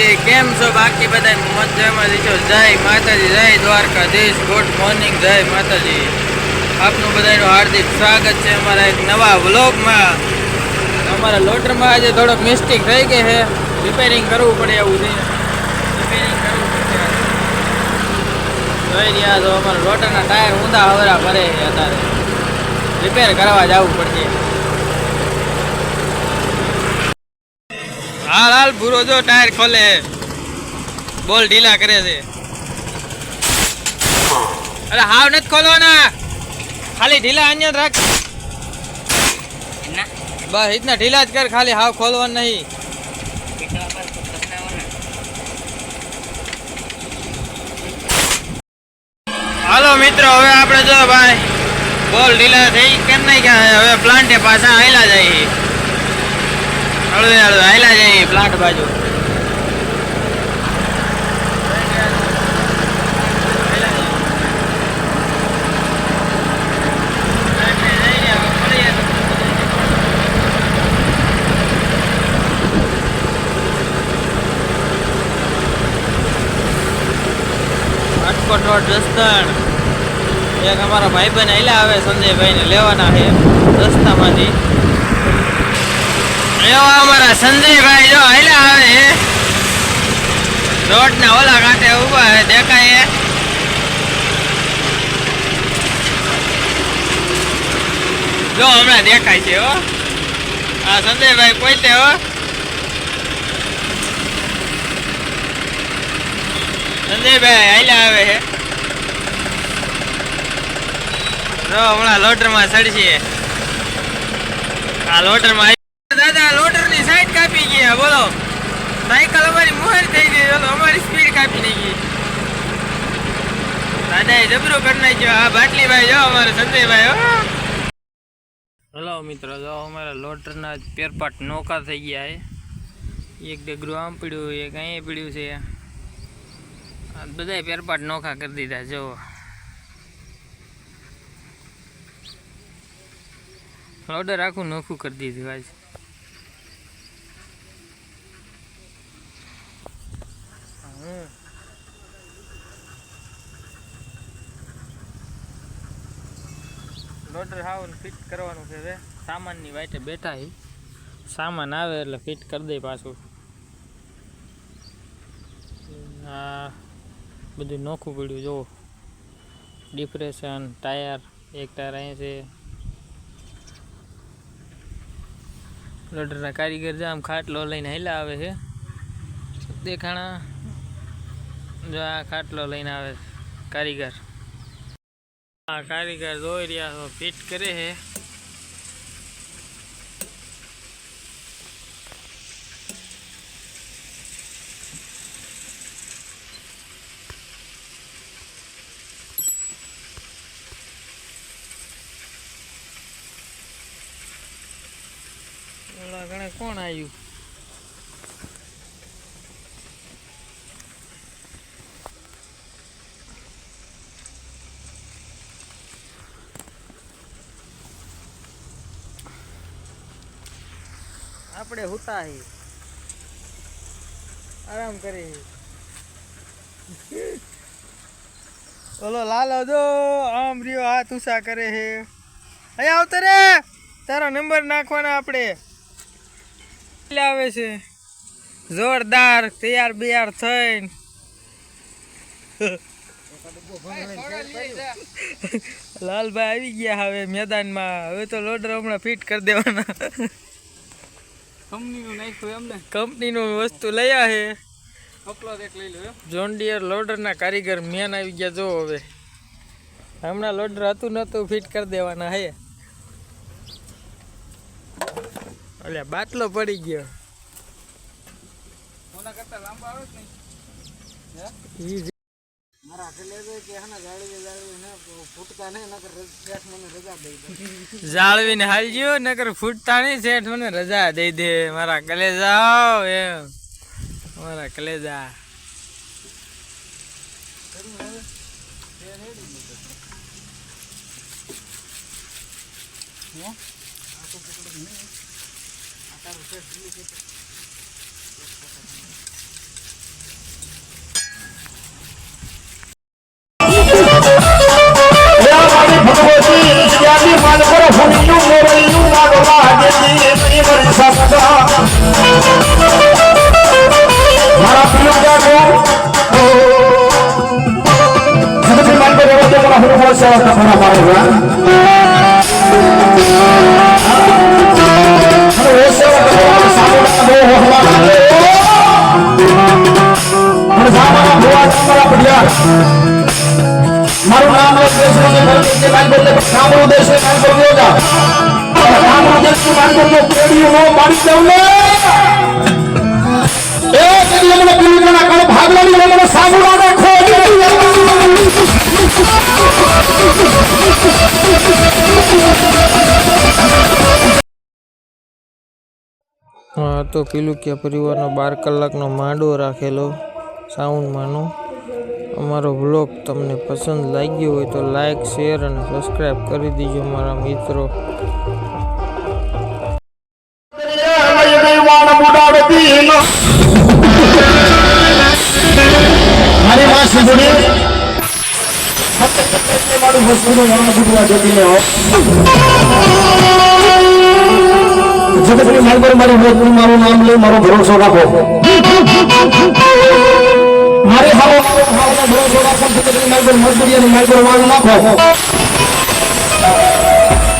Family કેમ છો બાકી બધા મજામાં છો? જય માતાજી, જય દ્વારકાધીશ. ગુડ મોર્નિંગ જય માતાજી. આપનું બધાનું હાર્દિક સ્વાગત છે અમારા એક નવા વ્લોગમાં. અમારા લોટરમાં આજે થોડોક મિસ્ટેક થઈ ગઈ છે. રિપેરિંગ કરવું પડે એવું છે. રિપેરિંગ કરવું પડે જોઈ રહ્યા છો, અમારા લોટરના ટાયર ઊંધા હવરા ભરે અત્યારે. રિપેર કરવા જવું પડશે. હાલ હાલ ભૂરો જો ટાયર ખોલે. બોલ ઢીલા કરે છે. અરે હાવ નથી ખોલવાના. ખાલી ઢીલા અહીંયા રાખ. બસ ઇતના ઢીલા જ કર ખાલી હાવ ખોલવા નહીં. હાલો મિત્રો હવે આપણે જો ભાઈ બોલ ઢીલા થઈ કેમ નહીં ક્યાં હવે પ્લાન્ટે પાછા આવેલા જાય. હળવે હળવે. આયલા જાય પ્લાટ બાજુ. રોડ રસ્તણ એક અમારા ભાઈબંધ આયલા આવે, સંજયભાઈને લેવાના છે રસ્તામાંથી. એવા અમારા સંજયભાઈ જો હેલા આવે રોડ ના ઓલા કાંઠે ઊભા હે, દેખાય. જો હમણાં દેખાય છે, હો. આ સંજયભાઈ પોતે હો. સંજયભાઈ આયલા આવે છે જો હમણાં લોટરમાં ચડશે. આ લોટરમાં દાદા લોટરની સાઈડ કાપી ગયા બોલો સાયકલ અમારી મોહર થઈ ગઈ બોલો અમારી સ્પીડ કાપી નાખી દાદાએ જબરું કરી નાખ્યો. આ બાટલીભાઈ જો અમારે સંજયભાઈ હલો મિત્રો, જો અમારા લોટરના પેરપાટ નોકા થઈ ગયા છે. એક ડગરું આમ પીડ્યું, એક અહીં પીડ્યું છે. બધાય પેરપાટ નોખા કરી દીધા જો લોડર આખું નોખું કરી દીધું આજ. લોડર હાવ ફિટ કરવાનું છે હવે. સામાનની વાટે બેઠા હી. સામાન આવે એટલે ફિટ કરી દે પાછું. આ બધું નોખું પડ્યું જુઓ ડિપ્રેશન ટાયર એક ટાયર અહીં છે. લોડરના કારીગર જામ ખાટલો લઈને હેલા આવે છે. દેખાણા. જો આ ખાટલો લઈને આવે કારીગર. આ કારીગર જોઈ રહ્યા છો ફિટ કરે છે ઓલા ગણે કોણ આવ્યું આપણે હુતા હી. આરામ કરી ઓલો લાલો જો, આમ રહ્યો આ તુસા કરે છે અહીંયા આવતો રે. તારો નંબર નાખવાના આપણે. આવે છે. જોરદાર, તૈયાર બિયાર થઈને. લાલભાઈ આવી ગયા હવે મેદાનમાં. હવે તો લોડર હમણાં ફિટ કરી દેવાના. કંપનીનું નાખ્યું એમને. કંપનીનું વસ્તુ લઈ આવે અપલોડ એક લઈ લો જોન ડિયર લોડરના કારીગર મેન આવી ગયા જો હવે. હમણાં લોડર હતું નતું ફિટ કરી દેવાના હે. અલ્યા બાટલો પડી ગયો. કરતા લાંબા આવે ને જાળવીને હાલજો નકર ફૂટતા નહીં શેઠ મને રજા દઈ દે. મારા કલેજા એમ. મારા કલેજા. ભગવાન મને મને તો પિલુકિયા પરિવારનો બાર કલાકનો માંડો રાખેલો સાઉન્ડમાંનો. અમારો વ્લોગ તમને પસંદ લાગ્યો હોય તો લાઈક શેર અને સબસ્ક્રાઈબ કરી દીજો મારા મિત્રો. મારી વસ્તુનું નામ બુધવા જતી વસ્તુ મારું નામ લઈ મારો ભરોસો રાખો. મારી હાલો ભરોસો રાખો જગતની માલ પર મજબૂરી અને માઇક્રો વાળ નાખો.